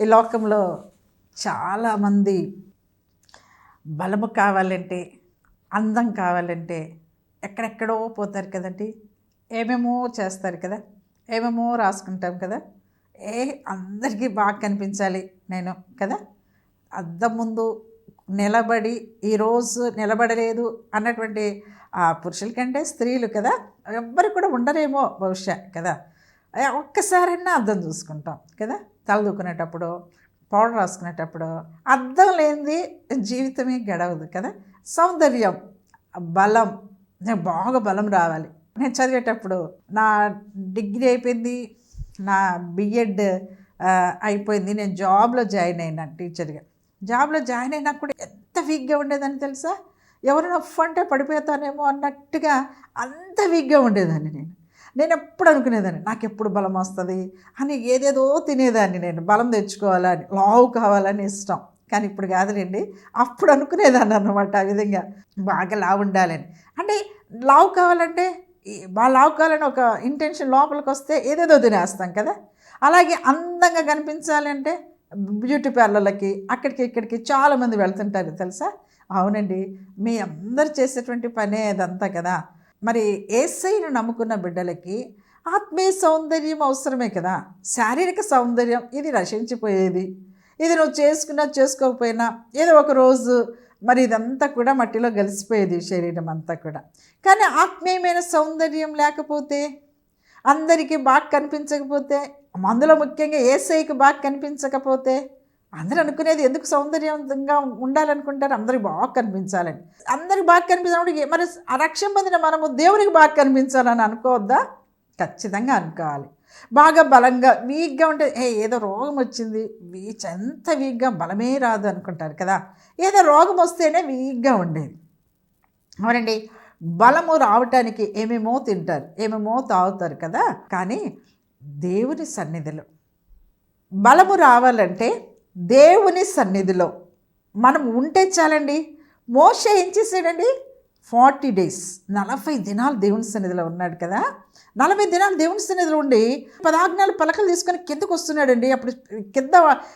ఈ లోకంలో చాలామంది బలము కావాలంటే అందం కావాలంటే ఎక్కడెక్కడో పోతారు కదండి. ఏమేమో చేస్తారు కదా. ఏమేమో రాసుకుంటాం కదా. ఏ అందరికీ బాగా కనిపించాలి నేను కదా. అద్దం ముందు నిలబడి ఈరోజు నిలబడలేదు అన్నటువంటి ఆ పురుషుల కంటే స్త్రీలు కదా. ఎవ్వరు కూడా ఉండరేమో బహుశా కదా. ఒక్కసారైనా అద్దం చూసుకుంటాం కదా. తలదూకునేటప్పుడు పౌడర్ రాసుకునేటప్పుడు అర్థం లేనిది జీవితమే గడవదు కదా. సౌందర్యం బలం నేను బాగా బలం రావాలి. నేను చదివేటప్పుడు నా డిగ్రీ అయిపోయింది నా బిఎడ్ అయిపోయింది నేను జాబ్లో జాయిన్ అయినా టీచర్గా. జాబ్లో జాయిన్ అయినా కూడా ఎంత వీక్గా ఉండేదని తెలుసా? ఎవరైనా ఉఫ్ అంటే పడిపోతానేమో అన్నట్టుగా అంత వీక్గా ఉండేదాన్ని నేను. నేను ఎప్పుడు అనుకునేదాన్ని నాకు ఎప్పుడు బలం వస్తుంది? అని ఏదేదో తినేదాన్ని నేను బలం తెచ్చుకోవాలని లావు కావాలని ఇష్టం. కానీ ఇప్పుడు కాదులేండి అప్పుడు అనుకునేదాన్ని అన్నమాట ఆ విధంగా బాగా లావు ఉండాలని. అంటే లావు కావాలంటే బాగా లావు కావాలని ఒక ఇంటెన్షన్ లోపలికి వస్తే ఏదేదో తినేస్తాం కదా. అలాగే అందంగా కనిపించాలంటే బ్యూటీ పార్లర్లకి అక్కడికి ఇక్కడికి చాలామంది వెళ్తుంటారు తెలుసా? అవునండి మీ అందరు చేసేటువంటి పనే అదంతా కదా. మరి ఏసైను నమ్ముకున్న బిడ్డలకి ఆత్మీయ సౌందర్యం అవసరమే కదా. శారీరక సౌందర్యం ఇది రచించిపోయేది ఇది నువ్వు చేసుకున్నా చేసుకోకపోయినా ఏదో ఒక రోజు మరి ఇదంతా కూడా మట్టిలో కలిసిపోయేది శరీరం అంతా కూడా. కానీ ఆత్మీయమైన సౌందర్యం లేకపోతే అందరికీ బాగా కనిపించకపోతే అందులో ముఖ్యంగా ఏసైకి బాగా కనిపించకపోతే అందరూ అనుకునేది ఎందుకు సౌందర్యవంతంగా ఉండాలనుకుంటారు? అందరికి బాగా కనిపించాలని. అందరికి బాగా కనిపించినప్పుడు ఏ- మరి రక్షణ పొందిన మనము దేవునికి బాగా కనిపించాలని అనుకోవద్దా? ఖచ్చితంగా అనుకోవాలి. బాగా బలంగా వీక్గా ఉంటే ఏ ఏదో రోగం వచ్చింది వీచ్ ఎంత వీక్గా బలమే రాదు అనుకుంటారు కదా? ఏదో రోగం వస్తేనే వీక్గా ఉండేది. అవునండి బలము రావటానికి ఏమేమో తింటారు ఏమేమో తాగుతారు కదా? కానీ దేవుని సన్నిధిలో బలము రావాలంటే దేవుని సన్నిధిలో మనం ఉంటే చాలండి. మోష ఏం చేసాడండి ఫార్టీ డేస్ నలభై దినాలు దేవుని సన్నిధిలో ఉన్నాడు కదా. నలభై దినాలు దేవుని సన్నిధిలో ఉండి పదాజ్ఞాలు పలకలు తీసుకొని కిందకు వస్తున్నాడండి. అప్పుడు కింద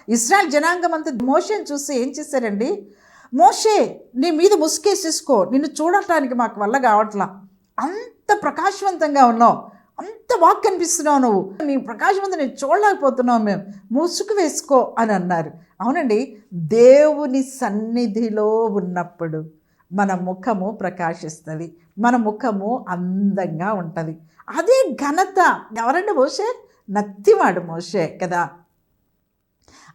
ఇస్రాయల్ జనాంగం అంతా మోషని చూసి ఏం చేశారండి? మోషే నీ మీద ముసుకేసేసుకో నిన్ను చూడటానికి మాకు వల్ల కావట్లా. అంత ప్రకాశవంతంగా ఉన్నావు. అంత బాగా కనిపిస్తున్నావు నువ్వు. నీ ప్రకాశవంతం నేను చూడలేకపోతున్నావు మేము. ముసుగు వేసుకో అని అన్నారు. అవునండి దేవుని సన్నిధిలో ఉన్నప్పుడు మన ముఖము ప్రకాశిస్తుంది. మన ముఖము అందంగా ఉంటుంది. అదే ఘనత. ఎవరండి మోసే నత్తివాడు మోసే కదా.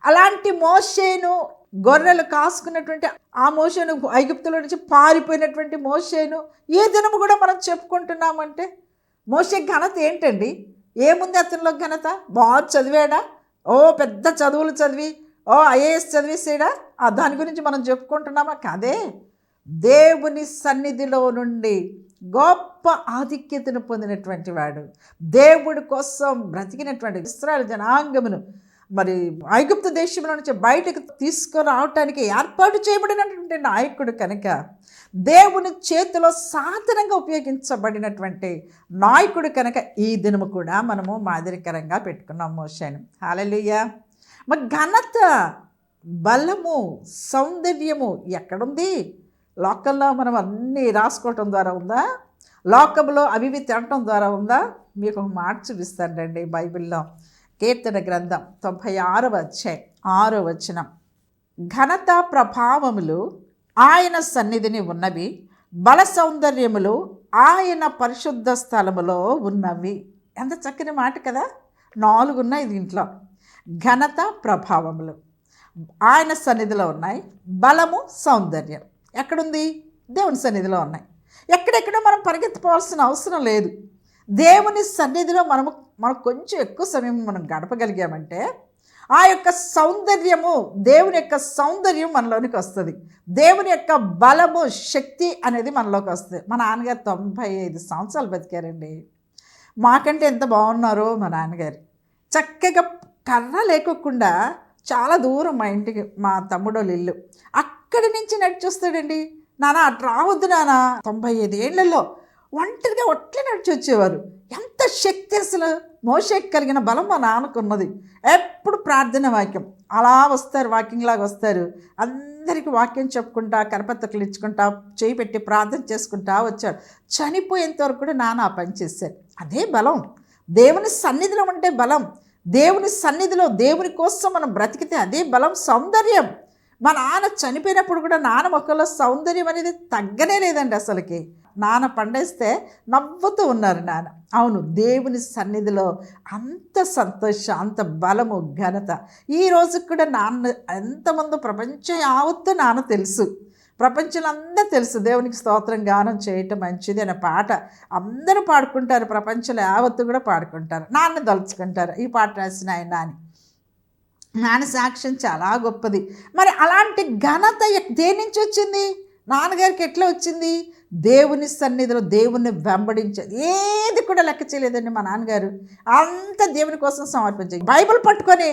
అలాంటి మోసేను గొర్రెలు కాసుకున్నటువంటి ఆ మోసేను ఐగుప్తులో నుంచి పారిపోయినటువంటి మోసేను ఏ దినము కూడా మనం చెప్పుకుంటున్నామంటే మోసే ఘనత ఏంటండి? ఏముంది అతనిలో ఘనత? బాగా చదివాడా? ఓ పెద్ద చదువులు చదివి ఓ ఐఏఎస్ చదివేసాడా? ఆ దాని గురించి మనం చెప్పుకుంటున్నామా? కాదే. దేవుని సన్నిధిలో నుండి గొప్ప ఆధిక్యతను పొందినటువంటి వాడు. దేవుడి కోసం బ్రతికినటువంటి ఇస్రాయల్ జనాంగమును మరి ఐగుప్తు దేశంలో నుంచి బయటకు తీసుకురావటానికి ఏర్పాటు చేయబడినటువంటి నాయకుడు కనుక దేవుని చేతిలో సాధనంగా ఉపయోగించబడినటువంటి నాయకుడు కనుక ఈ దినము కూడా మనము మాదిరికరంగా పెట్టుకున్నాం మోషాను. హాలలుయ్య మరి ఘనత బలము సౌందర్యము ఎక్కడుంది? లోకంలో మనం అన్నీ రాసుకోవటం ద్వారా ఉందా? లోకంలో అవివి తినటం ద్వారా ఉందా? మీకు ఒక మాట చూపిస్తానండి బైబిల్లో. కీర్తన గ్రంథం తొంభై ఆరవ అధ్యాయం ఆరో వచనం. ఘనత ప్రభావములు ఆయన సన్నిధిని ఉన్నవి బల సౌందర్యములు ఆయన పరిశుద్ధ స్థలములో ఉన్నవి. ఎంత చక్కని మాట కదా? నాలుగు ఉన్నాయి దీంట్లో. ఘనత ప్రభావములు. ఆయన సన్నిధిలో ఉన్నాయి బలము సౌందర్యం. ఎక్కడుంది? దేవుని సన్నిధిలో ఉన్నాయి. ఎక్కడెక్కడో మనం పరిగెత్తిపోవాల్సిన అవసరం లేదు. దేవుని సన్నిధిలో మనము మనం కొంచెం ఎక్కువ సమయం మనం గడపగలిగామంటే ఆ యొక్క సౌందర్యము దేవుని యొక్క సౌందర్యం మనలోనికి వస్తుంది. దేవుని యొక్క బలము శక్తి అనేది మనలోకి వస్తుంది. మా నాన్నగారు తొంభై ఐదు సంవత్సరాలు బతికారండి. మాకంటే ఎంత బాగున్నారో మా నాన్నగారు. చక్కగా కర్ర లేకోకుండా చాలా దూరం మా ఇంటికి మా తమ్ముడోళ్ళ ఇల్లు. అక్కడి నుంచి నడిచొస్తాడండి. నానా అటు రావద్దు నానా తొంభై ఐదు ఏళ్ళలో ఒంటరిగా ఒట్లే నడిచి వచ్చేవారు ఎంత శక్తి అసలు? మోషకి కలిగిన బలం మా నాన్నకున్నది. ఎప్పుడు ప్రార్థన వాక్యం. అలా వస్తారు వాకింగ్ లాగా వస్తారు. అందరికీ వాక్యం చెప్పుకుంటా కరపత్రికలు ఇచ్చుకుంటా చేయి పెట్టి ప్రార్థన చేసుకుంటా వచ్చాడు చనిపోయేంత వరకు కూడా నాన్న ఆ పని చేశారు. అదే బలం. దేవుని సన్నిధిలో ఉంటే బలం. దేవుని సన్నిధిలో దేవుని కోసం మనం బ్రతికితే అదే బలం సౌందర్యం. మా నాన్న చనిపోయినప్పుడు కూడా నాన్న మొక్కలో సౌందర్యం అనేది తగ్గనే లేదండి అసలుకి. నాన్న పండేస్తే నవ్వుతూ ఉన్నారు నాన్న. అవును దేవుని సన్నిధిలో అంత సంతోషం అంత బలము ఘనత. ఈ రోజు కూడా నాన్న ఎంతమంది ప్రపంచం యావత్తు నాన్న తెలుసు. ప్రపంచంలో అందరూ తెలుసు దేవునికి స్తోత్రం గానం చేయటం మంచిది అనే పాట అందరూ పాడుకుంటారు ప్రపంచంలో యావత్తు కూడా పాడుకుంటారు. నాన్న దలుచుకుంటారు ఈ పాట రాసిన ఆయన అని నాన్న సాక్ష్యం చాలా గొప్పది. మరి అలాంటి ఘనత దేని నుంచి వచ్చింది? నాన్నగారికి ఎట్లా వచ్చింది? దేవుని సన్నిధిలో దేవుణ్ణి వెంబడించేది ఏది కూడా లెక్క చేయలేదండి మా నాన్నగారు. అంత దేవుని కోసం సమర్పించారు బైబిల్ పట్టుకొని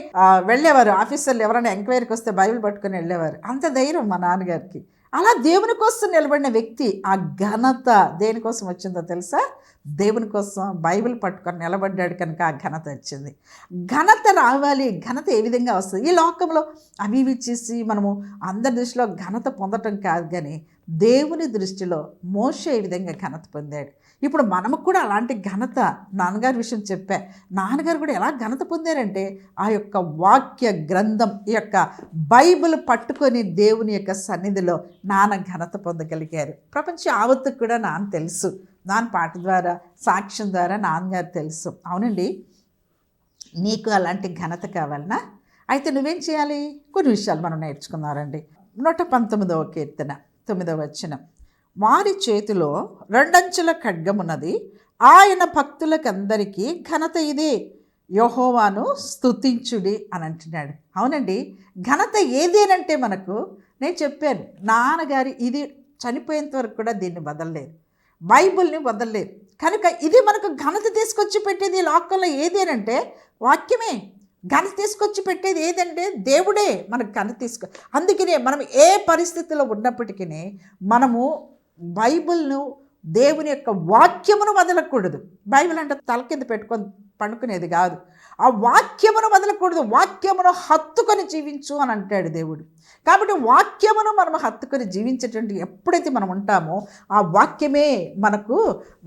వెళ్ళేవారు. ఆఫీసర్లు ఎవరైనా ఎంక్వైరీకి వస్తే బైబిల్ పట్టుకొని వెళ్ళేవారు. అంత ధైర్యం మా నాన్నగారికి. అలా దేవుని కోసం నిలబడిన వ్యక్తి ఆ ఘనత దేనికోసం వచ్చిందో తెలుసా? దేవుని కోసం బైబిల్ పట్టుకొని నిలబడ్డాడు కనుక ఆ ఘనత వచ్చింది. ఘనత రావాలి ఘనత ఏ విధంగా వస్తుంది? ఈ లోకంలో అవి ఇవి చేసి మనము అందరి దృష్టిలో ఘనత పొందటం కాదు కానీ దేవుని దృష్టిలో మోషే ఈ విధంగా ఘనత పొందాడు? ఇప్పుడు మనము కూడా అలాంటి ఘనత నాన్నగారి విషయం చెప్పా. నాన్నగారు కూడా ఎలా ఘనత పొందారంటే ఆ యొక్క వాక్య గ్రంథం ఈ యొక్క బైబిల్ పట్టుకొని దేవుని యొక్క సన్నిధిలో నాన్న ఘనత పొందగలిగారు. ప్రపంచ ఆవత్తుకు కూడా నాన్న తెలుసు. దాని పాట ద్వారా సాక్ష్యం ద్వారా నాన్నగారు తెలుసు. అవునండి. నీకు అలాంటి ఘనత కావాలనా? అయితే నువ్వేం చేయాలి? కొన్ని విషయాలు మనం నేర్చుకున్నారండి. నూట పంతొమ్మిదవ కీర్తన తొమ్మిదవ వచ్చిన వారి చేతిలో రెండంచుల ఖడ్గమున్నది ఆయన భక్తులకందరికీ ఘనత ఇదే. యహోవాను స్తుతించుడి అని అంటున్నాడు. అవునండి. ఘనత ఏదేనంటే మనకు నేను చెప్పాను నాన్నగారి ఇది చనిపోయేంత వరకు కూడా దీన్ని వదలలేదు. బైబిల్ని వదలలేదు. కనుక ఇది మనకు ఘనత తీసుకొచ్చి పెట్టేది లోకంలో లోకంలో ఏదేనంటే వాక్యమే. ఘనత తీసుకొచ్చి పెట్టేది ఏదంటే దేవుడే మనకు ఘనత తీసుకు అందుకనే మనం ఏ పరిస్థితిలో ఉన్నప్పటికీ మనము బైబిల్ను దేవుని యొక్క వాక్యమును వదలకూడదు. బైబిల్ అంటే తల కింద పెట్టుకొని పండుకునేది కాదు. ఆ వాక్యమును వదలకూడదు. వాక్యమును హత్తుకొని జీవించు అని అంటాడు దేవుడు. కాబట్టి వాక్యమును మనం హత్తుకొని జీవించేటువంటి ఎప్పుడైతే మనం ఉంటామో ఆ వాక్యమే మనకు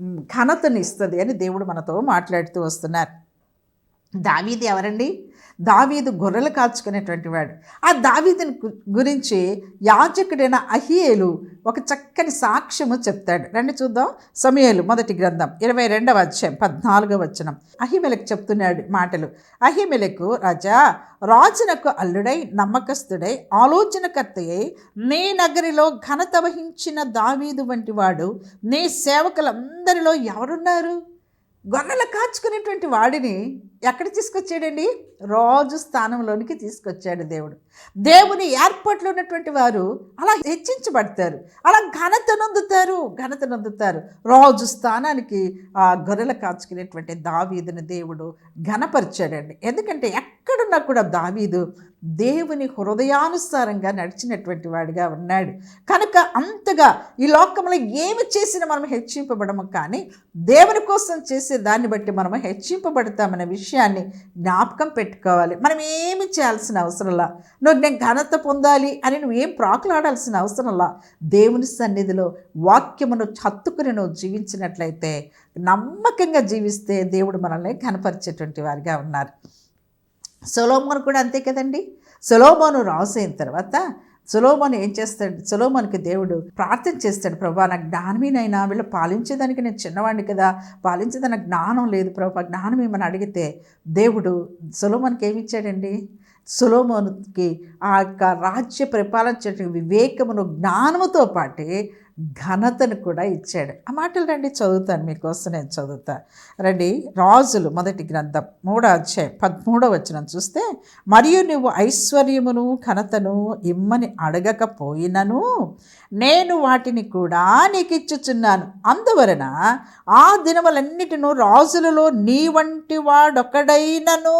మ్, ఘనతని ఇస్తుంది అని దేవుడు మనతో మాట్లాడుతూ వస్తున్నారు. దావీది ఎవరండి? దావీదు గొర్రెలు కాచుకునేటువంటి వాడు. ఆ దావీదుని గురించి యాజకుడైన అహియేలు ఒక చక్కని సాక్ష్యము చెప్తాడు. రండి చూద్దాం. సమయలు మొదటి గ్రంథం ఇరవై రెండవ అధ్యాయం పద్నాలుగవ వచనం. అహిమెలకు చెప్తున్నాడు మాటలు. అహిమెలకు రాజా రాజునకు అల్లుడై నమ్మకస్తుడై ఆలోచనకర్త అయి నీ నగరిలో ఘనత వహించిన దావీదు వంటి వాడు నీ సేవకులందరిలో ఎవరున్నారు? గొర్రెలు కాచుకునేటువంటి వాడిని ఎక్కడ తీసుకొచ్చాడండి? రాజు స్థానంలోనికి తీసుకొచ్చాడు దేవుడు. దేవుని ఏర్పాట్లో ఉన్నటువంటి వారు అలా హెచ్చించబడతారు. అలా ఘనత నొందుతారు ఘనత నొందుతారు. రాజు స్థానానికి ఆ గొర్రెలు కాచుకునేటువంటి దావీదుని దేవుడు ఘనపరిచాడండి. ఎందుకంటే ఎక్కడున్నా కూడా దావీదు దేవుని హృదయానుసారంగా నడిచినటువంటి వాడిగా ఉన్నాడు. కనుక అంతగా ఈ లోకంలో ఏమి చేసినా మనం హెచ్చింపబడము కానీ దేవుని కోసం చేసే దాన్ని బట్టి మనం హెచ్చింపబడతామనే విషయాన్ని జ్ఞాపకం పెట్టుకోవాలి. మనం ఏమి చేయాల్సిన అవసరంలా? నువ్వు నేను ఘనత పొందాలి అని నువ్వు ఏం ప్రాకులాడాల్సిన అవసరంలా? దేవుని సన్నిధిలో వాక్యమును హత్తుకుని నువ్వు జీవించినట్లయితే నమ్మకంగా జీవిస్తే దేవుడు మనల్ని కనపరిచేటువంటి వారిగా ఉన్నారు. సొలోమోను కూడా అంతే కదండి? సొలోమోను రాసు అయిన తర్వాత సొలోమోను ఏం చేస్తాడు? సొలోమోనికి దేవుడు ప్రార్థన చేస్తాడు. ప్రభా నా జ్ఞానమేనైనా వీళ్ళు పాలించేదానికి నేను చిన్నవాడిని కదా పాలించేదానికి జ్ఞానం లేదు ప్రభా జ్ఞానం ఏమని అడిగితే దేవుడు సొలోమోనికి ఏమి ఇచ్చాడండి? సొలోమోనుకి ఆ యొక్క రాజ్య పరిపాలన వివేకమును జ్ఞానముతో పాటే ఘనతను కూడా ఇచ్చాడు. ఆ మాటలు రండి చదువుతాను మీకోసం నేను చదువుతా. రండి రాజులు మొదటి గ్రంథం మూడో అధ్యాయం పదమూడో వచనం చూస్తే మరియు నువ్వు ఐశ్వర్యమును ఘనతను ఇమ్మని అడగకపోయినను నేను వాటిని కూడా నీకు ఇచ్చుచున్నాను అందువలన ఆ దినములన్నిటిను రాజులలో నీ వంటి వాడొకడైనను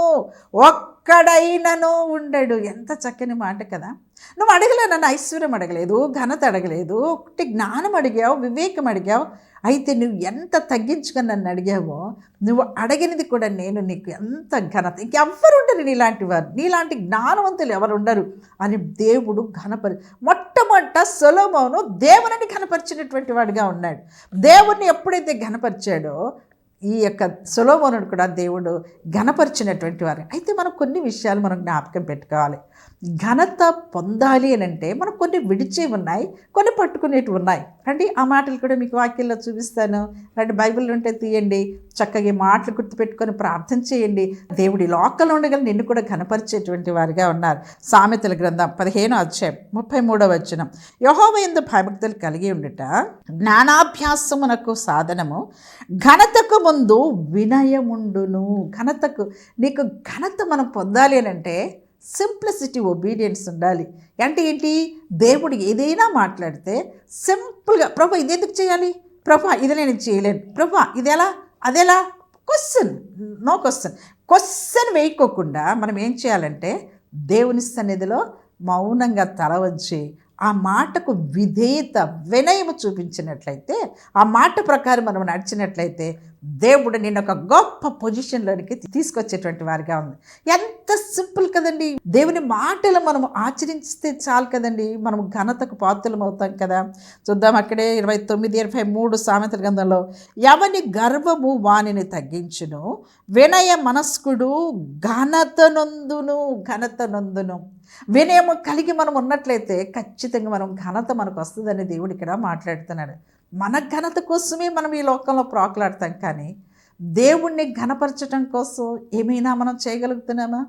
ఒక్కడైనను ఉండడు. ఎంత చక్కని మాట కదా. నువ్వు అడగలే నన్ను ఐశ్వర్యం అడగలేదు ఘనత అడగలేదు ఒకటి జ్ఞానం అడిగావు వివేకం అడిగావు. అయితే నువ్వు ఎంత తగ్గించుకొని నన్ను అడిగావో నువ్వు అడిగినది కూడా నేను నీకు ఎంత ఘనత ఇంకెవ్వరు ఉండరు నీలాంటి వారు నీలాంటి జ్ఞానవంతులు ఎవరు ఉండరు. అని దేవుడు ఘనపరి మొట్టమొదట సులభమును దేవుని ఘనపరిచినటువంటి వాడిగా ఉన్నాడు. దేవుణ్ణి ఎప్పుడైతే ఘనపరిచాడో ఈ యొక్క సులోమోనుడు కూడా దేవుడు ఘనపరిచినటువంటి వారు. అయితే మనం కొన్ని విషయాలు మనం జ్ఞాపకం పెట్టుకోవాలి. ఘనత పొందాలి అని అంటే మనకు కొన్ని విడిచే ఉన్నాయి కొన్ని పట్టుకునేటివి ఉన్నాయి. రండి ఆ మాటలు కూడా మీకు వాక్యంలో చూపిస్తాను. రండి బైబిల్ ఉంటే తీయండి చక్కగా మాటలు గుర్తుపెట్టుకొని ప్రార్థన చేయండి. దేవుడి లోకల్లో ఉండగల నిన్ను కూడా ఘనపరిచేటువంటి వారిగా ఉన్నారు. సామెతల గ్రంథం పదిహేను అధ్యాయం ముప్పై మూడవ వచనం. యహోవ ఎందు భయభక్తులు కలిగి ఉండుట జ్ఞానాభ్యాసమునకు సాధనము ఘనతకు ముందు వినయముండును. ఘనతకు నీకు ఘనత మనం పొందాలి అని అంటే సింప్లిసిటీ ఒబీడియన్స్ ఉండాలి. అంటే ఏంటి? దేవుడు ఏదైనా మాట్లాడితే సింపుల్గా ప్రభా ఇది ఎందుకు చేయాలి? ప్రభా ఇది నేను చేయలేను. ప్రభా ఇది ఎలా? అదెలా? Question no question. క్వశ్చన్ వేయకోకుండా మనం ఏం చేయాలంటే దేవుని సన్నిధిలో మౌనంగా తల వచ్చి ఆ మాటకు విధేయత వినయము చూపించినట్లయితే ఆ మాట ప్రకారం మనం నడిచినట్లయితే దేవుడు నేను ఒక గొప్ప పొజిషన్లోనికి తీసుకొచ్చేటువంటి వారిగా ఉంది. ఎంత సింపుల్ కదండి. దేవుని మాటలు మనం ఆచరిస్తే చాలు కదండి. మనం ఘనతకు పాత్రలం అవుతాం కదా. చూద్దాం అక్కడే ఇరవై తొమ్మిది ఇరవై మూడు సామెతల గ్రంథంలో ఎవని గర్వము వాణిని తగ్గించును వినయ మనస్కుడు ఘనత ఘనతనందును వినయము కలిగి మనం ఉన్నట్లయితే ఖచ్చితంగా మనం ఘనత మనకు వస్తుందని దేవుడు ఇక్కడ మాట్లాడుతున్నాడు. మన ఘనత కోసమే మనం ఈ లోకంలో ప్రాకులాడతాం కానీ దేవుణ్ణి ఘనపరచడం కోసం ఏమైనా మనం చేయగలుగుతున్నామా?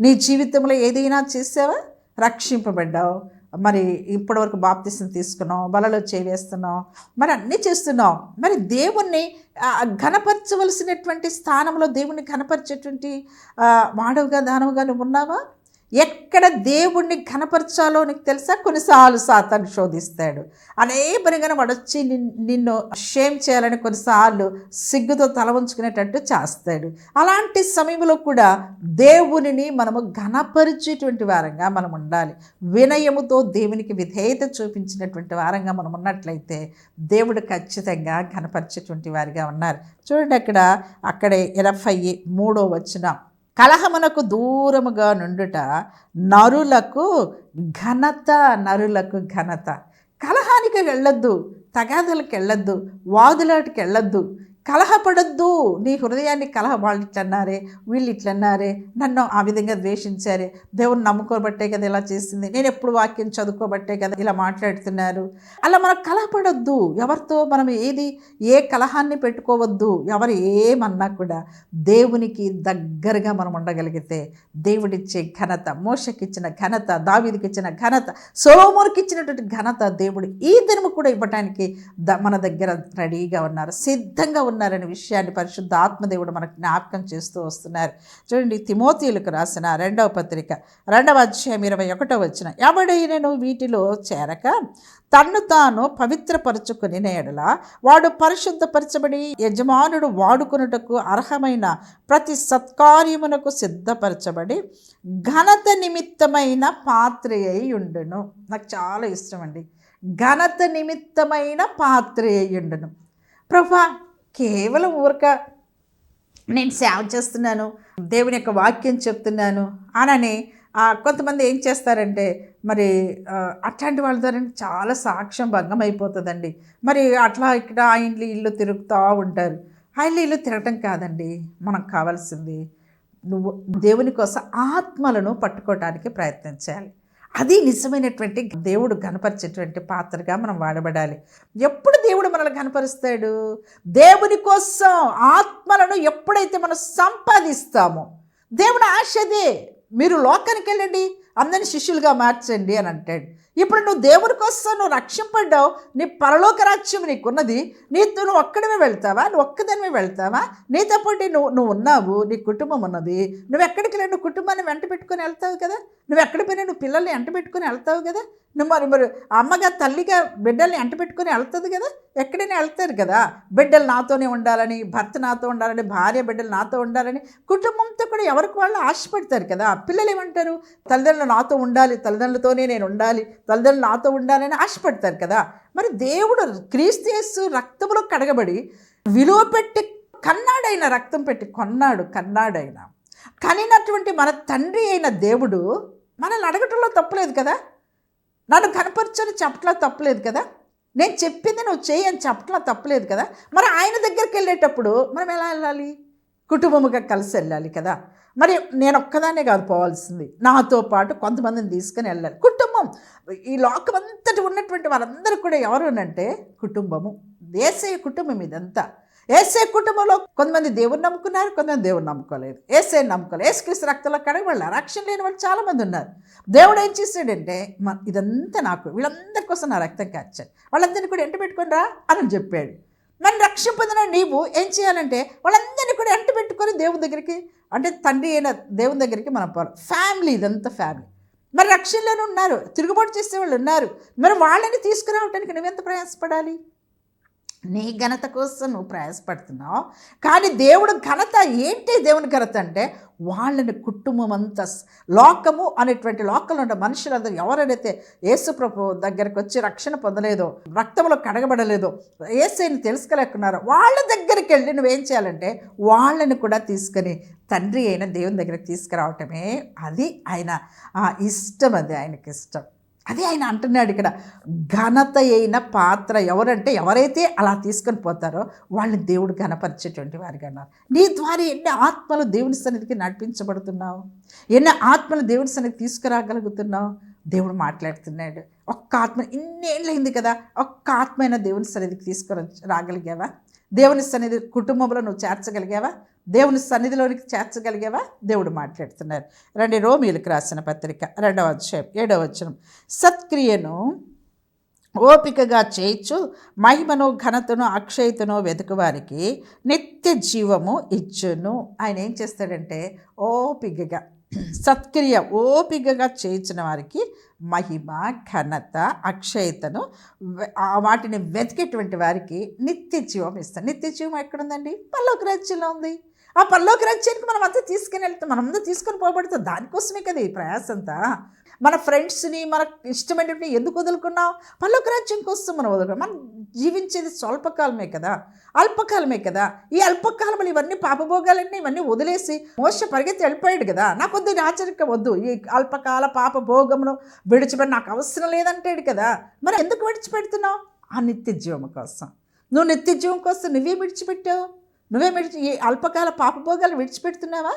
నీ జీవితంలో ఏదైనా చేసావా? రక్షింపబడ్డావు. మరి ఇప్పటివరకు బాప్తిసం తీసుకున్నావు బలలో చేవేస్తున్నావు మరి అన్నీ చేస్తున్నావు. మరి దేవుణ్ణి ఘనపరచవలసినటువంటి స్థానంలో దేవుణ్ణి ఘనపరిచేటువంటి వాడవుగా దానవుగా నువ్వు ఉన్నావా? ఎక్కడ దేవుణ్ణి ఘనపరచాలో నీకు తెలుసా? కొన్నిసార్లు సాతాను శోధిస్తాడు. అనే పనిగానే వాడు వచ్చి నిన్- నిన్ను షేమ్ చేయాలని కొన్నిసార్లు సిగ్గుతో తల ఉంచుకునేటట్టు చేస్తాడు. అలాంటి సమయంలో కూడా దేవునిని మనము ఘనపరిచేటువంటి వారంగా మనం ఉండాలి. వినయముతో దేవునికి విధేయత చూపించినటువంటి వారంగా మనం ఉన్నట్లయితే దేవుడు ఖచ్చితంగా ఘనపరిచేటువంటి వారిగా ఉన్నారు. చూడండి అక్కడ అక్కడే ఇరవై మూడో వచ్చిన కలహమునకు దూరముగా నుండుట నరులకు ఘనత నరులకు ఘనత. కలహానికి వెళ్ళొద్దు తగాదలకు వెళ్ళొద్దు వాదులాటికి వెళ్ళొద్దు. కలహపడొద్దు. నీ హృదయాన్ని కలహ వాళ్ళు ఇట్లన్నారే వీళ్ళు ఇట్లన్నారే నన్ను ఆ విధంగా ద్వేషించారే. దేవుని నమ్ముకోబట్టే కదా ఇలా చేసింది. నేను ఎప్పుడు వాక్యం చదువుకోబట్టే కదా ఇలా మాట్లాడుతున్నారు. అలా మనం కలహపడొద్దు. ఎవరితో మనం ఏది ఏ కలహాన్ని పెట్టుకోవద్దు. ఎవరు ఏమన్నా కూడా దేవునికి దగ్గరగా మనం ఉండగలిగితే దేవుడిచ్చే ఘనత మోషకిచ్చిన ఘనత దావిదికి ఇచ్చిన ఘనత సోమూరికి ఇచ్చినటువంటి ఘనత దేవుడు ఈ దినము కూడా ఇవ్వటానికి ద మన దగ్గర రెడీగా ఉన్నారు. సిద్ధంగా ఉన్నారనే విషయాన్ని పరిశుద్ధ ఆత్మదేవుడు మనకు జ్ఞాపకం చేస్తూ వస్తున్నారు. చూడండి తిమోతీలకు రాసిన రెండవ పత్రిక రెండవ అధ్యాయం ఇరవై ఒకటో వచ్చిన ఎవడైనను వీటిలో చేరక తన్ను తాను పవిత్రపరచుకుని నేడల వాడు పరిశుద్ధపరచబడి యజమానుడు వాడుకొనుటకు అర్హమైన ప్రతి సత్కార్యమునకు సిద్ధపరచబడి ఘనత నిమిత్తమైన పాత్ర అయి ఉండును. నాకు చాలా ఇష్టం అండి ఘనత నిమిత్తమైన పాత్ర అయి ఉండును. ప్రభా కేవలం ఊరక నేను సేవ చేస్తున్నాను దేవుని యొక్క వాక్యం చెప్తున్నాను అనని కొంతమంది ఏం చేస్తారంటే మరి అట్లాంటి వాళ్ళ ద్వారా చాలా సాక్ష్యం భంగం అయిపోతుందండి. మరి అట్లా ఇక్కడ ఆ ఇండ్లు ఇల్లు తిరుగుతూ ఉంటారు. ఆ ఇల్లు ఇల్లు తిరగటం కాదండి. మనకు కావాల్సింది నువ్వు దేవుని కోసం ఆత్మలను పట్టుకోవడానికి ప్రయత్నించాలి అది నిజమైనటువంటి దేవుడు కనపరిచేటువంటి పాత్రగా మనం వాడబడాలి. ఎప్పుడు దేవుడు మనల్ని కనపరుస్తాడు? దేవుని కోసం ఆత్మలను ఎప్పుడైతే మనం సంపాదిస్తామో దేవుని ఆశ అదే మీరు లోకానికి వెళ్ళండి అందరిని శిష్యులుగా మార్చండి అని అంటాడు. ఇప్పుడు నువ్వు దేవుని కోసం నువ్వు రక్షింపడ్డావు నీ పరలోక రాజ్యం నీకున్నది. నీతో నువ్వు ఒక్కడమే వెళ్తావా? నువ్వు ఒక్కదానివే వెళ్తావా? నీతో పాటు నువ్వు నువ్వు ఉన్నావు. నీ కుటుంబం ఉన్నది. నువ్వు ఎక్కడికి వెళ్ళి నువ్వు కుటుంబాన్ని వెంట పెట్టుకొని వెళ్తావు కదా? నువ్వు ఎక్కడ పోయినా నువ్వు పిల్లల్ని వెంట పెట్టుకొని వెళ్తావు కదా? నువ్వు మరి మరి అమ్మగా తల్లిగా బిడ్డల్ని వెంట పెట్టుకొని వెళ్తుంది కదా? ఎక్కడైనా వెళ్తారు కదా? బిడ్డలు నాతోనే ఉండాలని భర్త నాతో ఉండాలని భార్య బిడ్డలు నాతో ఉండాలని కుటుంబంతో కూడా ఎవరికి వాళ్ళు ఆశపడతారు కదా? పిల్లలు ఏమంటారు? తల్లిదండ్రులు నాతో ఉండాలి తల్లిదండ్రులతోనే నేను ఉండాలి తల్లిదండ్రులు నాతో ఉండాలని ఆశపడతారు కదా. మరి దేవుడు క్రీస్తు యేసు రక్తములో కడగబడి విలువ పెట్టి కన్నాడైన రక్తం పెట్టి కొన్నాడు కన్నాడైన. కనినటువంటి మన తండ్రి అయిన దేవుడు మనల్ని అడగటంలో తప్పలేదు కదా. నన్ను కనపరచని చెప్పట్లో తప్పలేదు కదా. నేను చెప్పింది నువ్వు చేయని చెప్పట్లా చెప్పట్లో తప్పలేదు కదా. మరి ఆయన దగ్గరికి వెళ్ళేటప్పుడు మనం ఎలా వెళ్ళాలి? కుటుంబముగా కలిసి వెళ్ళాలి కదా. మరి నేను ఒక్కదాన్నే కాదు పోవాల్సింది. నాతో పాటు కొంతమందిని తీసుకొని వెళ్ళాలి. కుటుంబం ఈ లోకం అంతటి ఉన్నటువంటి వారందరూ కూడా ఎవరునంటే కుటుంబము. ఏసే కుటుంబం ఇదంతా. ఏసే కుటుంబంలో కొంతమంది దేవుని నమ్ముకున్నారు కొంతమంది దేవుని నమ్ముకోలేదు. ఏసే నమ్ముకోలేదు. ఏసుక్రీస్తు రక్తంలో కడగబడారు రక్షణ లేని వాళ్ళు చాలామంది ఉన్నారు. దేవుడు ఏం చేశాడంటే ఇదంతా నాకు వీళ్ళందరి కోసం నా రక్తం కాచాడు వాళ్ళందరినీ కూడా ఎంట పెట్టుకుని రా అని చెప్పాడు. నన్ను రక్షణ పొందిన నీవు ఏం చేయాలంటే వాళ్ళందరినీ కూడా ఎంట పెట్టుకొని దేవుని దగ్గరికి అంటే తండ్రి అయిన దేవుని దగ్గరికి మనం పోవాలి. ఫ్యామిలీ ఇదంతా ఫ్యామిలీ మరి రక్షణలోనే ఉన్నారు తిరుగుబాటు చేసే వాళ్ళు ఉన్నారు. మరి వాళ్ళని తీసుకురావడానికి నువ్వెంత ప్రయాసపడాలి? నీ ఘనత కోసం నువ్వు ప్రయాసపడుతున్నావు. కానీ దేవుడు ఘనత ఏంటి దేవుని ఘనత అంటే వాళ్ళని కుటుంబం అంతా లోకము అనేటువంటి లోకంలో ఉన్న మనుషులందరూ ఎవరైతే యేసుప్రభు దగ్గరకు వచ్చి రక్షణ పొందలేదో రక్తంలో కడగబడలేదో ఏసైని తెలుసుకోలేకున్నారో వాళ్ళ దగ్గరికి వెళ్ళి నువ్వేం చేయాలంటే వాళ్ళని కూడా తీసుకొని తండ్రి అయిన దేవుని దగ్గరికి తీసుకురావటమే అది ఆయన ఇష్టం అది ఆయనకి ఇష్టం అదే ఆయన అంటున్నాడు ఇక్కడ ఘనత అయిన పాత్ర ఎవరంటే ఎవరైతే అలా తీసుకొని పోతారో వాళ్ళని దేవుడు ఘనపరిచేటువంటి వారిగా అన్నారు నీ ద్వారా ఎన్ని ఆత్మలు దేవుని సన్నిధికి నడిపించబడుతున్నావు? ఎన్ని ఆత్మలు దేవుని సన్నిధికి తీసుకురాగలుగుతున్నావు? దేవుడు మాట్లాడుతున్నాడు ఒక్క ఆత్మ ఇన్నేళ్ళైంది కదా ఒక్క ఆత్మైన దేవుని సన్నిధికి తీసుకురా రాగలిగావా దేవుని సన్నిధి కుటుంబంలో నువ్వు చేర్చగలిగావా? దేవుని సన్నిధిలోనికి చేర్చగలిగావా? దేవుడు మాట్లాడుతున్నారు. రండి రోమిలకు రాసిన పత్రిక రెండవ అధ్యాయం ఏడవ వచనం. సత్క్రియను ఓపికగా చేయించు మహిమను ఘనతను అక్షయతను వెతుకువారికి నిత్య జీవము ఇచ్చును. ఆయన ఏం చేస్తాడంటే ఓపికగా సత్క్రియ ఓపికగా చేయించిన వారికి మహిమ ఘనత అక్షయతను వాటిని వెతికేటువంటి వారికి నిత్య జీవం ఇస్తాను నిత్య జీవం ఎక్కడుందండి? పల్లోకి రాజ్యంలో ఉంది. ఆ పల్లోకి రాజ్యానికి మనం అంతా తీసుకుని వెళ్తాం. మనం అంతా తీసుకొని పోబడుతాం. దానికోసమే కదా ఈ ప్రయాసంతా. మన ఫ్రెండ్స్ని మనకు ఇష్టమైనటువంటి ఎందుకు వదులుకున్నాం? పల్లొక రాజ్యం కోసం మనం వదులుకున్నాం. మనం జీవించేది స్వల్పకాలమే కదా. అల్పకాలమే కదా. ఈ అల్పకాలంలో ఇవన్నీ పాపభోగాలన్నీ ఇవన్నీ వదిలేసి మోస పరిగెత్తి వెళ్ళిపోయాడు కదా. నాకు వద్దు రాచరికం వద్దు. ఈ అల్పకాల పాపభోగమును విడిచిపెట్టి నాకు అవసరం లేదంటాడు కదా. మరి ఎందుకు విడిచిపెడుతున్నావు? ఆ నిత్య జీవం కోసం. నువ్వు నిత్య జీవం కోసం నువ్వే విడిచిపెట్టావు? నువ్వే విడిచి ఈ అల్పకాల పాపభోగాలు విడిచిపెడుతున్నావా?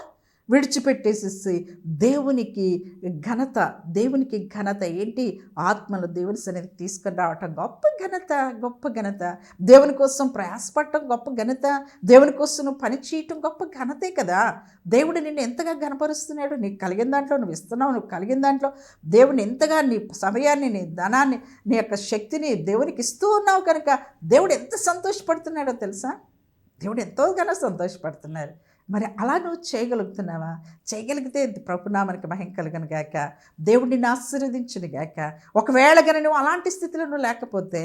విడిచిపెట్టేసేసి దేవునికి ఘనత దేవునికి ఘనత ఏంటి? ఆత్మలు దేవుని సన్నిధికి తీసుకుని రావటం గొప్ప ఘనత గొప్ప ఘనత. దేవుని కోసం ప్రయాసపడటం గొప్ప ఘనత. దేవుని కోసం నువ్వు పని చేయటం గొప్ప ఘనతే కదా. దేవుడు నిన్ను ఎంతగా ఘనపరుస్తున్నాడు? నీకు కలిగిన దాంట్లో నువ్వు ఇస్తున్నావు నువ్వు కలిగిన దాంట్లో దేవుని ఎంతగా నీ సమయాన్ని నీ ధనాన్ని నీ యొక్క శక్తిని దేవునికి ఇస్తూ ఉన్నావు కనుక దేవుడు ఎంత సంతోషపడుతున్నాడో తెలుసా? దేవుడు ఎంతోగానో సంతోషపడుతున్నారు మరి అలా నువ్వు చేయగలుగుతున్నావా? చేయగలిగితే ప్రభునామనికి మహిం కలుగను గాక దేవుడిని ఆశీర్వదించును గాక ఒకవేళ కనుక నువ్వు అలాంటి స్థితిలో నువ్వు లేకపోతే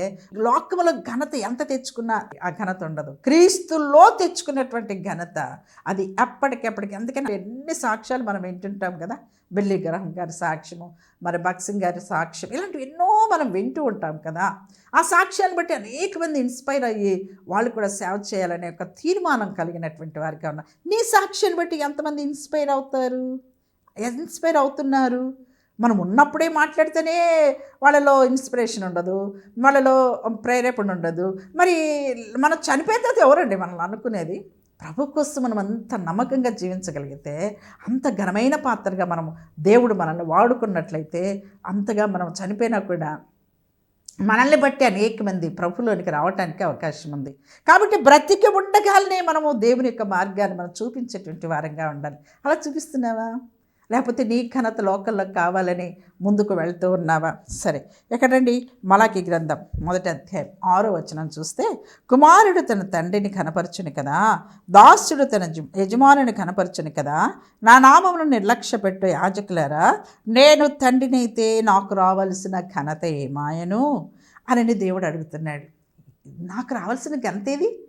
లోకములో ఘనత ఎంత తెచ్చుకున్నా ఆ ఘనత ఉండదు. క్రీస్తులో తెచ్చుకున్నటువంటి ఘనత అది ఎప్పటికెప్పటికి ఎందుకంటే ఎన్ని సాక్ష్యాలు మనం వింటుంటాం కదా? బిల్లి గ్రహం గారి సాక్ష్యము మరి బక్సింగ్ గారి సాక్ష్యం ఇలాంటివి ఎన్నో మనం వింటూ ఉంటాం కదా. ఆ సాక్ష్యాన్ని బట్టి అనేక మంది ఇన్స్పైర్ అయ్యి వాళ్ళు కూడా సేవ చేయాలనే ఒక తీర్మానం కలిగినటువంటి వారిగా ఉన్నారు నీ సాక్ష్యాన్ని బట్టి ఎంతమంది ఇన్స్పైర్ అవుతారు? ఇన్స్పైర్ అవుతున్నారు? మనం ఉన్నప్పుడే మాట్లాడితేనే వాళ్ళలో ఇన్స్పిరేషన్ ఉండదు. వాళ్ళలో ప్రేరేపణ ఉండదు. మరి మనం చనిపోయిన తర్వాత ఎవరండి మనల్ని అనుకునేది? ప్రభు కోసం మనం అంత నమ్మకంగా జీవించగలిగితే అంత ఘనమైన పాత్రగా మనం దేవుడు మనల్ని వాడుకున్నట్లయితే అంతగా మనం చనిపోయినా కూడా మనల్ని బట్టి అనేక మంది ప్రభులోనికి రావడానికి అవకాశం ఉంది. కాబట్టి బ్రతికి ఉండగానే మనము దేవుని యొక్క మార్గాన్ని మనం చూపించేటువంటి వారంగా ఉండాలి. అలా చూపిస్తున్నావా? లేకపోతే నీ ఘనత లోకల్లో కావాలని ముందుకు వెళ్తూ ఉన్నావా? సరే ఎక్కడండి మలాకి గ్రంథం మొదటి అధ్యాయం ఆరో వచనం చూస్తే కుమారుడు తన తండ్రిని కనపరచును కదా దాసుడు తన యజమానుని కనపరచును కదా నా నామమును నిర్లక్ష్య పెట్టు యాజకులారా నేను తండ్రినైతే నాకు రావలసిన ఘనత ఏమాయను? అని దేవుడు అడుగుతున్నాడు. నాకు రావాల్సిన ఘనత ఏది?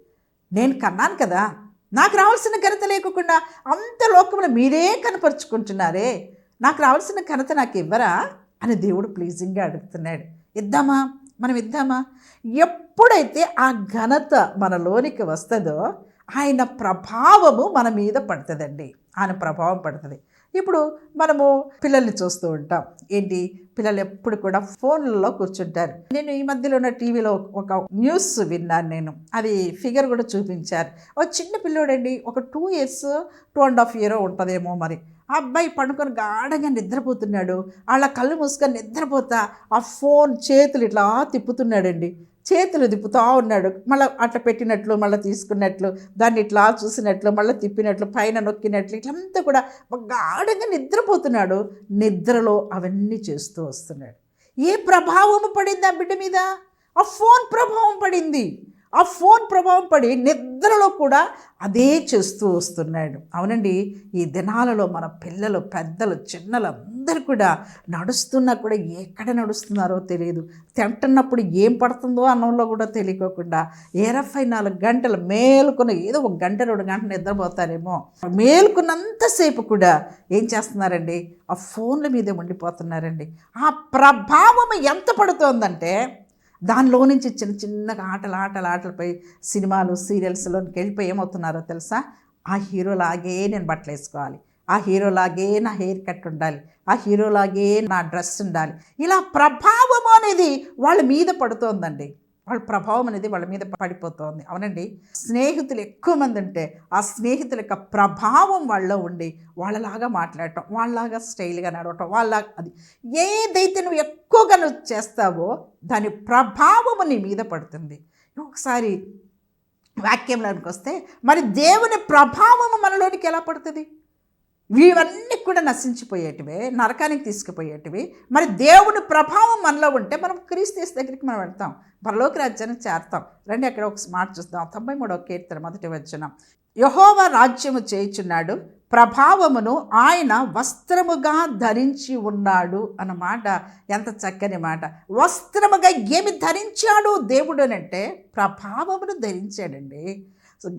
నేను కన్నాను కదా. నాకు రావాల్సిన ఘనత లేకుండా అంత లోకమున మీరే కనపరుచుకుంటున్నారే? నాకు రావాల్సిన ఘనత నాకు ఇవ్వరా? అని దేవుడు ప్లీజింగ్గా అడుగుతున్నాడు. ఇద్దామా? మనం ఇద్దామా? ఎప్పుడైతే ఆ ఘనత మనలోనికి వస్తుందో ఆయన ప్రభావము మన మీద పడుతుందండి. ఆయన ప్రభావం పడుతుంది. ఇప్పుడు మనము పిల్లల్ని చూస్తూ ఉంటాం. ఏంటి? పిల్లలు ఎప్పుడు కూడా ఫోన్లలో కూర్చుంటారు. నేను ఈ మధ్యలో ఉన్న టీవీలో ఒక న్యూస్ విన్నాను నేను. అది ఫిగర్ కూడా చూపించారు. ఒక చిన్న పిల్లోడండి ఒక two years two and half year ఉంటుందేమో మరి. ఆ అబ్బాయి పండుకొని గాఢంగా నిద్రపోతున్నాడు. వాళ్ళ కళ్ళు మూసుకొని నిద్రపోతా ఆ ఫోన్ చేతులు ఇట్లా తిప్పుతున్నాడండి. చేతులు తిప్పుతూ ఉన్నాడు. మళ్ళీ అట్లా పెట్టినట్లు మళ్ళీ తీసుకున్నట్లు దాన్ని ఇట్లా చూసినట్లు మళ్ళీ తిప్పినట్లు పైన నొక్కినట్లు ఇట్లంతా కూడా గాఢంగా నిద్రపోతున్నాడు. నిద్రలో అవన్నీ చేస్తూ వస్తున్నాడు. ఏ ప్రభావం పడింది ఆ బిడ్డ మీద? ఆ ఫోన్ ప్రభావం పడింది. ఆ ఫోన్ ప్రభావం పడి నిద్రలో కూడా అదే చేస్తూ వస్తున్నాడు. అవునండి ఈ దినాలలో మన పిల్లలు పెద్దలు చిన్నలు అందరూ కూడా నడుస్తున్నా కూడా ఎక్కడ నడుస్తున్నారో తెలియదు. తింటున్నప్పుడు ఏం పడుతుందో అన్నంలో కూడా తెలియకోకుండా ఇరవై నాలుగు గంటలు మేలుకున్న ఏదో ఒక గంట రెండు గంటలు నిద్రపోతారేమో. మేలుకున్నంతసేపు కూడా ఏం చేస్తున్నారండి? ఆ ఫోన్ల మీదే ఉండిపోతున్నారండి. ఆ ప్రభావం ఎంత పడుతోందంటే దానిలో నుంచి చిన్న చిన్నగా ఆటలు ఆటలు ఆటలపై సినిమాలు సీరియల్స్లోకి వెళ్ళిపోయి ఏమవుతున్నారో తెలుసా? ఆ హీరోలాగే నేను బట్టలు వేసుకోవాలి. ఆ హీరోలాగే నా హెయిర్ కట్ ఉండాలి. ఆ హీరోలాగే నా డ్రెస్ ఉండాలి. ఇలా ప్రభావం అనేది వాళ్ళ మీద పడుతోందండి. వాళ్ళ ప్రభావం అనేది వాళ్ళ మీద పడిపోతోంది. అవునండి? స్నేహితులు ఎక్కువ మంది ఉంటే ఆ స్నేహితుల యొక్క ప్రభావం వాళ్ళలో ఉండి వాళ్ళలాగా మాట్లాడటం వాళ్ళలాగా స్టైల్గా నడవటం వాళ్ళ అది ఏదైతే నువ్వు ఎక్కువగా నువ్వు చేస్తావో దాని ప్రభావము నీ మీద పడుతుంది. ఒకసారి వాక్యంలోనికి వస్తే మరి దేవుని ప్రభావము మనలోనికి ఎలా పడుతుంది? ఇవన్నీ కూడా నశించిపోయేటివే నరకానికి తీసుకుపోయేటివి. మరి దేవుని ప్రభావం మనలో ఉంటే మనం క్రీస్తు దగ్గరికి మనం వెళ్తాం. పరలోక రాజ్యానికి చేరతాం. రండి అక్కడ ఒక స్మార్ట్ చూద్దాం. తొంభై మూడవ కీర్తన మొదటి వచ్చిన యహోవ రాజ్యము చేయుచున్నాడు ప్రభావమును ఆయన వస్త్రముగా ధరించి ఉన్నాడు అన్నమాట ఎంత చక్కని మాట. వస్త్రముగా ఏమి ధరించాడు దేవుడు అని అంటే ప్రభావమును ధరించాడండి.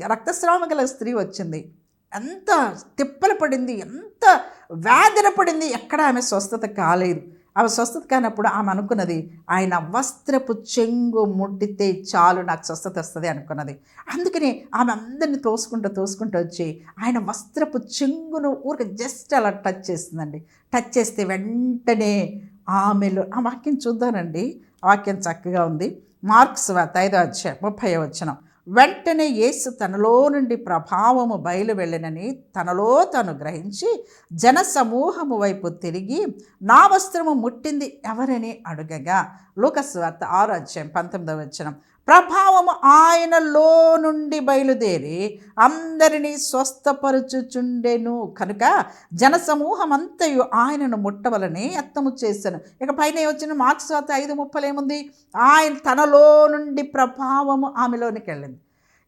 రక్తస్రావం గల స్త్రీ వచ్చింది. ఎంత తిప్పలు పడింది ఎంత వేదన పడింది ఎక్కడ ఆమె స్వస్థత కాలేదు. ఆమె స్వస్థత కానప్పుడు ఆమె అనుకున్నది ఆయన వస్త్రపు చెంగు ముట్టితే చాలు నాకు స్వస్థత వస్తుంది అనుకున్నది. అందుకని ఆమె అందరిని తోసుకుంటూ తోసుకుంటూ వచ్చి ఆయన వస్త్రపు చెంగును ఊరికి జస్ట్ అలా టచ్ చేస్తుందండి. టచ్ చేస్తే వెంటనే ఆమెలో ఆ వాక్యం చూద్దానండి ఆ వాక్యం చక్కగా ఉంది. మార్క్స్ వార్త ఐదో అధ్యాయం ముప్పై వచ్చినాం వెంటనే యేసు తనలో నుండి ప్రభావము బయలు వెళ్ళనని తనలో తను గ్రహించి జన సమూహము వైపు తిరిగి నా వస్త్రము ముట్టింది ఎవరని అడుగగా లోకస్వార్త వార్త అధ్యాయం పంతొమ్మిదవ వచనం. ప్రభావము ఆయనలో నుండి బయలుదేరి అందరినీ స్వస్థపరుచుచుండెను. కనుక జనసమూహం అంతయు ఆయనను ముట్టవలని యత్నము చేశాను ఇక పైన వచ్చిన మార్క్స్ వార్త ఐదు ముప్పలేముంది ఆయన తనలో నుండి ప్రభావము ఆమెలోనికి వెళ్ళింది.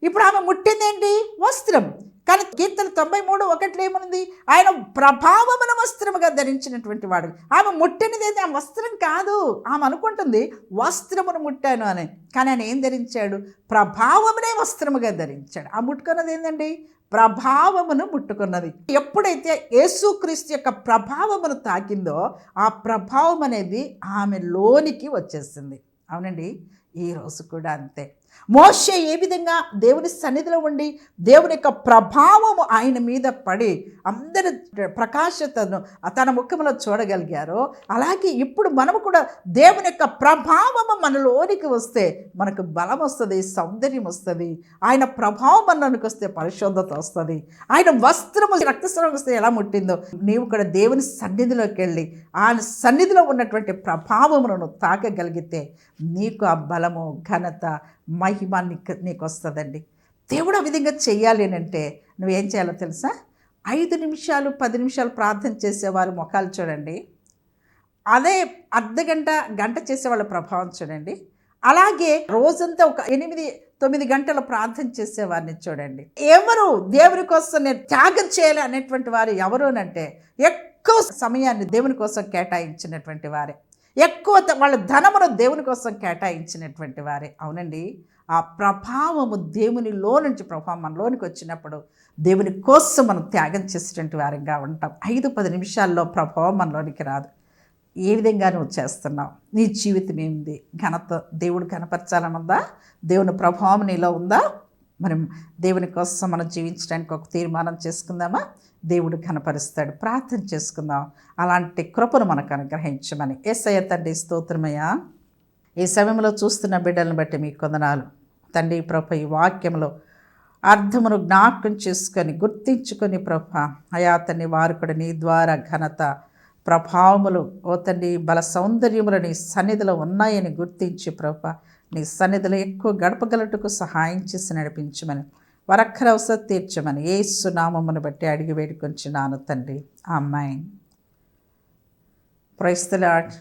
ఇప్పుడు ఆమె ముట్టిందేంటి? వస్త్రం. కానీ కీర్తన తొంభై మూడు ఒకటిలో ఏముంది? ఆయన ప్రభావమున వస్త్రముగా ధరించినటువంటి వాడు. ఆమె ముట్టినది అయితే ఆ వస్త్రం కాదు. ఆమె అనుకుంటుంది వస్త్రమును ముట్టాను అని. కానీ ఆయన ఏం ధరించాడు? ప్రభావమునే వస్త్రముగా ధరించాడు. ఆ ముట్టుకున్నది ఏంటండి ప్రభావమును ముట్టుకున్నది. ఎప్పుడైతే యేసుక్రీస్తు యొక్క ప్రభావమును తాకిందో ఆ ప్రభావం అనేది ఆమె లోనికి వచ్చేసింది. అవునండి? ఈ కూడా అంతే. మోషే ఏ విధంగా దేవుని సన్నిధిలో ఉండి దేవుని యొక్క ప్రభావము ఆయన మీద పడి అందరి ప్రకాశతను తన ముఖంలో చూడగలిగారో అలాగే ఇప్పుడు మనము కూడా దేవుని యొక్క ప్రభావము మనలోనికి వస్తే మనకు బలం వస్తుంది సౌందర్యం వస్తుంది ఆయన ప్రభావం మనలోనికి వస్తే పరిశుద్ధత వస్తుంది ఆయన వస్త్రము రక్తస్రావం వస్తే ఎలా ముట్టిందో నీవు కూడా దేవుని సన్నిధిలోకి వెళ్ళి ఆయన సన్నిధిలో ఉన్నటువంటి ప్రభావమును తాకగలిగితే నీకు ఆ బలము ఘనత మహిమ నీకు నీకు వస్తుందండి దేవుడు ఆ విధంగా చేయాలి అని అంటే నువ్వేం చేయాలో తెలుసా? ఐదు నిమిషాలు పది నిమిషాలు ప్రార్థన చేసేవారు ముఖాలు చూడండి. అదే అర్ధ గంట గంట చేసే వాళ్ళ ప్రభావం చూడండి. అలాగే రోజంతా ఒక ఎనిమిది తొమ్మిది గంటలు ప్రార్థన చేసేవారిని చూడండి. ఎవరు దేవుని కోసం నేను త్యాగం చేయాలి అనేటువంటి వారు ఎవరునంటే ఎక్కువ సమయాన్ని దేవుని కోసం కేటాయించినటువంటి వారే. ఎక్కువ వాళ్ళ ధనమును దేవుని కోసం కేటాయించినటువంటి వారే. అవునండి. ఆ ప్రభావము దేవునిలో నుంచి ప్రభావం మనలోనికి వచ్చినప్పుడు దేవుని కోసం మనం త్యాగం చేసేటువంటి వారంగా ఉంటాం. ఐదు పది నిమిషాల్లో ప్రభావం మనలోనికి రాదు. ఏ విధంగా నువ్వు చేస్తున్నావు? నీ జీవితం ఏంది? ఘనత దేవుడు కనపరచాలనుందా దేవుని ప్రభావం నీలో ఉందా? మనం దేవుని కోసం మనం జీవించడానికి ఒక తీర్మానం చేసుకుందామా? దేవుడు కనపరుస్తాడు. ప్రార్థన చేసుకుందాం. అలాంటి కృపను మనకు అనుగ్రహించమని. ఏసయ్య తండ్రి స్తోత్రమయ్యా. ఈ సమయంలో చూస్తున్న బిడ్డలను బట్టి మీ కొందనాలు. తండ్రి ప్రభ ఈ వాక్యంలో అర్థమును జ్ఞాపకం చేసుకొని గుర్తించుకొని ప్రభ అయా తండ్రి వారు కూడా నీ ద్వారా ఘనత ప్రభావములు ఓ తండ్రి బల సౌందర్యములు నీ సన్నిధిలో ఉన్నాయని గుర్తించి ప్రభ నీ సన్నిధిలో ఎక్కువ గడపగలటకు సహాయం చేసి నడిపించమని వరక్కర అవసరం తీర్చమని ఏసు సునామమును బట్టి అడిగి వేడుకొంచున్నాను తండ్రి. అమ్మాయి ప్రైస్తలాడ్